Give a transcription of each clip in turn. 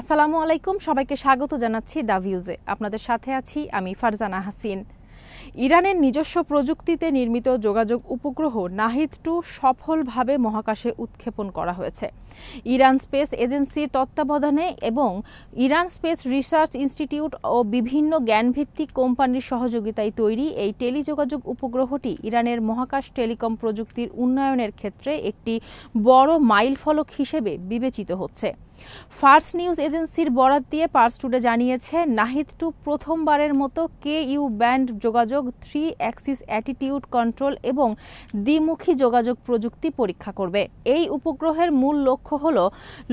আসসালামু আলাইকুম, সবাইকে স্বাগত জানাচ্ছি দা ভিউজে। আপনাদের সাথে আছি আমি ফারজানা হাসিন। ইরানের নিজস্ব প্রযুক্তিতে নির্মিত যোগাযোগ উপগ্রহ নাহিদ টু সফলভাবে মহাকাশে উৎক্ষেপণ করা হয়েছে। ইরান স্পেস এজেন্সির তত্ত্বাবধানে এবং ইরান স্পেস রিসার্চ ইনস্টিটিউট ও বিভিন্ন জ্ঞানভিত্তিক কোম্পানির সহযোগিতায় তৈরি এই টেলিযোগাযোগ উপগ্রহটি ইরানের মহাকাশ টেলিকম প্রযুক্তির উন্নয়নের ক্ষেত্রে একটি বড় মাইলফলক হিসেবে বিবেচিত হচ্ছে। ফার্স্ট নিউজ এজেন্সির বরাত দিয়ে পার্স টুডে জানিয়েছে, নাহিদ টু প্রথমবারের মতো কে ইউ ব্যান্ড যোগাযোগ, থ্রি অ্যাক্সিস অ্যাটিটিউড কন্ট্রোল এবং দ্বিমুখী যোগাযোগ প্রযুক্তি পরীক্ষা করবে। এই উপগ্রহের মূল লক্ষ্য হল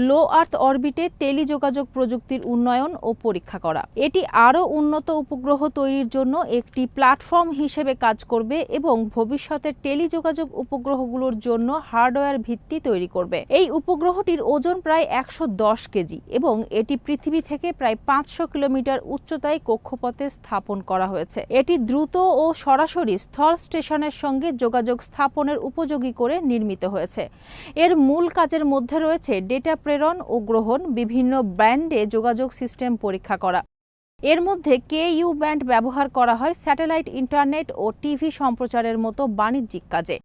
লো আর্থ অরবিটে টেলিযোগাযোগ প্রযুক্তির উন্নয়ন ও পরীক্ষা করা। এটি আরও উন্নত উপগ্রহ তৈরির জন্য একটি প্ল্যাটফর্ম হিসেবে কাজ করবে এবং ভবিষ্যতের টেলিযোগাযোগ উপগ্রহগুলোর জন্য হার্ডওয়্যার ভিত্তি তৈরি করবে। এই উপগ্রহটির ওজন প্রায় একশো দশ কেজি এবং এটি পৃথিবী থেকে প্রায় পাঁচশো কিলোমিটার উচ্চতায় কক্ষপথে স্থাপন করা হয়েছে। এটি দ্রুত ও সরাসরি স্থল স্টেশনের সঙ্গে যোগাযোগ স্থাপনের উপযোগী করে নির্মিত হয়েছে। এর মূল কাজের মধ্যে রয়েছে ডেটা প্রেরণ ও গ্রহণ, বিভিন্ন ব্যান্ডে যোগাযোগ সিস্টেম পরীক্ষা করা। এর মধ্যে কে ইউ ব্যান্ড ব্যবহার করা হয় স্যাটেলাইট ইন্টারনেট ও টিভি সম্প্রচারের মতো বাণিজ্যিক কাজে।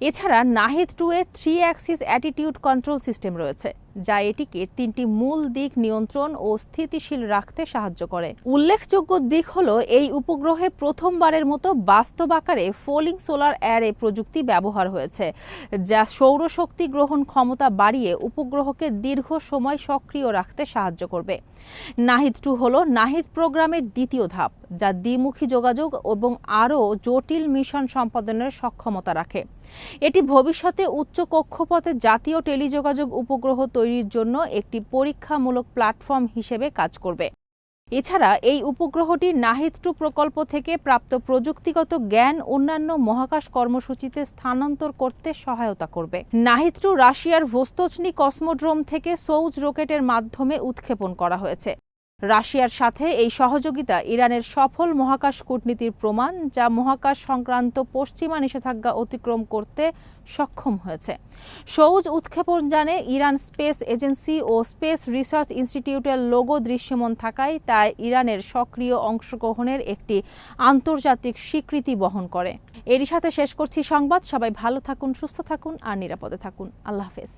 এছাড়া নাহিদ টু এ three axis attitude control system রয়েছে। যা এটিকে তিনটি মূল দিক নিয়ন্ত্রণ ও স্থিতিশীল রাখতে সাহায্য করে। উল্লেখযোগ্য দিক হল, এই উপগ্রহে প্রথমবারের মতো বাস্তব আকারে ফোলিং সোলার অ্যারে প্রযুক্তি ব্যবহার হয়েছে, যা সৌরশক্তি গ্রহণ ক্ষমতা বাড়িয়ে উপগ্রহকে দীর্ঘ সময় সক্রিয় রাখতে সাহায্য করবে। নাহিদ টু হল, নাহিদ প্রোগ্রামের দ্বিতীয় ধাপ, যা দ্বিমুখী যোগাযোগ এবং আরও জটিল মিশন সম্পাদনের সক্ষমতা রাখে। এটি ভবিষ্যতে উচ্চ কক্ষপথে জাতীয় টেলিযোগাযোগ উপগ্রহ তৈরির জন্য একটি পরীক্ষামূলক প্ল্যাটফর্ম হিসেবে কাজ করবে। এছাড়া এই উপগ্রহটি নাহিদ টু প্রকল্প থেকে প্রাপ্ত প্রযুক্তিগত জ্ঞান অন্যান্য মহাকাশ কর্মসূচিতে স্থানান্তর করতে সহায়তা করবে। নাহিদ টু রাশিয়ার ভোস্তচনি কসমোড্রোম থেকে সৌজ রকেটের মাধ্যমে উৎক্ষেপণ করা হয়েছে। রাশিয়ার সাথে এই সহযোগিতা ইরানের সফল মহাকাশ কূটনীতির প্রমাণ, যা মহাকাশ সংক্রান্ত পশ্চিমা নিষেধাজ্ঞা অতিক্রম করতে সক্ষম হয়েছে। সৌজ উৎক্ষেপণ জানে ইরান স্পেস এজেন্সি ও স্পেস রিসার্চ ইনস্টিটিউটের লোগো দৃশ্যমান থাকায় তা ইরানের সক্রিয় অংশগ্রহণের একটি আন্তর্জাতিক স্বীকৃতি বহন করে। এরই সাথে শেষ করছি সংবাদ। সবাই ভালো থাকুন, সুস্থ থাকুন আর নিরাপদে থাকুন। আল্লাহ হাফেজ।